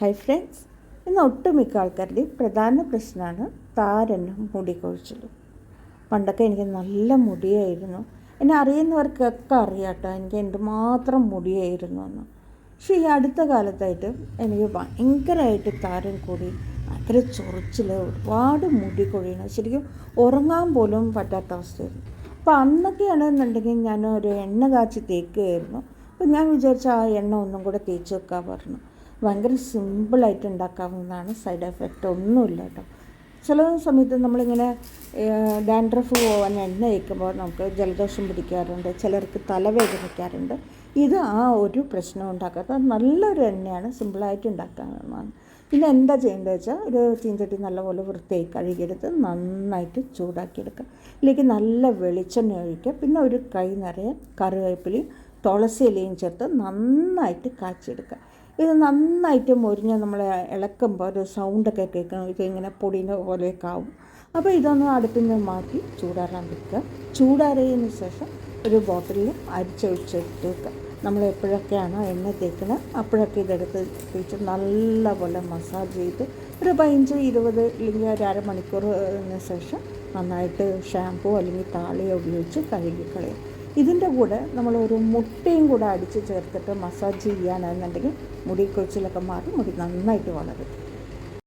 Hi friends ഇന്ന് ഒട്ടുമിക്ക ആൾക്കാരുടെയും പ്രധാന പ്രശ്നമാണ് താരനും മുടി കൊഴിച്ചിലും പണ്ടൊക്കെ എനിക്ക് നല്ല മുടിയായിരുന്നു. എന്നെ അറിയുന്നവർക്കൊക്കെ അറിയാട്ടോ എനിക്ക് എന്തുമാത്രം മുടിയായിരുന്നു എന്ന്. പക്ഷേ ഈ അടുത്ത കാലത്തായിട്ട് എനിക്ക് ഭയങ്കരമായിട്ട് താരൻ കൂടി ഭയങ്കര ചൊറിച്ചിൽ ഒരുപാട് മുടി കൊഴിയണം ശരിക്കും ഉറങ്ങാൻ പോലും പറ്റാത്ത അവസ്ഥയായിരുന്നു. അപ്പോൾ അന്നൊക്കെയാണെന്നുണ്ടെങ്കിൽ ഞാൻ ഒരു എണ്ണ കാച്ചി തേക്കുകയായിരുന്നു അപ്പോൾ ഞാൻ വിചാരിച്ച ആ എണ്ണ ഒന്നും കൂടെ തേച്ച് വെക്കാൻ പറഞ്ഞു. ഭയങ്കര സിമ്പിളായിട്ട് ഉണ്ടാക്കാവുന്നതാണ് സൈഡ് എഫക്റ്റ് ഒന്നുമില്ല കേട്ടോ. ചില സമയത്ത് നമ്മളിങ്ങനെ ഡാൻഡ്രഫ് പോകാൻ എണ്ണ വയ്ക്കുമ്പോൾ നമുക്ക് ജലദോഷം പിടിക്കാറുണ്ട് ചിലർക്ക് തലവേദനിക്കാറുണ്ട് ഇത് ആ ഒരു പ്രശ്നം ഉണ്ടാക്കാത്ത നല്ലൊരു എണ്ണയാണ് സിമ്പിളായിട്ട് ഉണ്ടാക്കാവുന്നതാണ്. പിന്നെ എന്താ ചെയ്യേണ്ടത് വെച്ചാൽ ഒരു ചീഞ്ചട്ടി നല്ലപോലെ വൃത്തിയായി കഴുകിയെടുത്ത് നന്നായിട്ട് ചൂടാക്കിയെടുക്കുക. ഇതിലേക്ക് നല്ല വെളിച്ചെണ്ണ ഒഴിക്കുക. പിന്നെ ഒരു കൈ നിറയെ കറിവേപ്പിലയും തുളസി ഇലയും ചേർത്ത് നന്നായിട്ട് കാച്ചിയെടുക്കുക. ഇത് നന്നായിട്ട് മുരിഞ്ഞ് നമ്മൾ ഇളക്കുമ്പോൾ ഒരു സൗണ്ടൊക്കെ കേൾക്കണം. ഇത് ഇങ്ങനെ പൊടിന്റെ പോലെയൊക്കെ ആവും. അപ്പോൾ ഇതൊന്ന് അടുപ്പിൽ നിന്ന് മാറ്റി ചൂടാറാൻ വെക്കുക. ചൂടാറിയതിന് ശേഷം ഒരു ബോട്ടിലിൽ അരിച്ചൊഴിച്ചെടുത്ത് വെക്കുക. നമ്മൾ എപ്പോഴൊക്കെയാണോ എണ്ണ തേക്കുന്നത് അപ്പോഴൊക്കെ ഇതെടുത്ത് തേച്ച് നല്ലപോലെ മസാജ് ചെയ്ത് ഒരു പതിനഞ്ച് ഇരുപത് അല്ലെങ്കിൽ ഒരു അരമണിക്കൂറിന് ശേഷം നന്നായിട്ട് ഷാമ്പൂ അല്ലെങ്കിൽ താളിയോ ഉപയോഗിച്ച് കഴുകിക്കളയും ഇതിന്റെ കൂടെ നമ്മൾ ഒരു മുട്ടയും കൂടെ അടിച്ച് ചേർത്തിട്ട് മസാജ് ചെയ്യുകയാണെന്നുണ്ടെങ്കിൽ മുടി കൊഴിച്ചിലൊക്കെ മാറി മുടി നന്നായിട്ട് വളരും.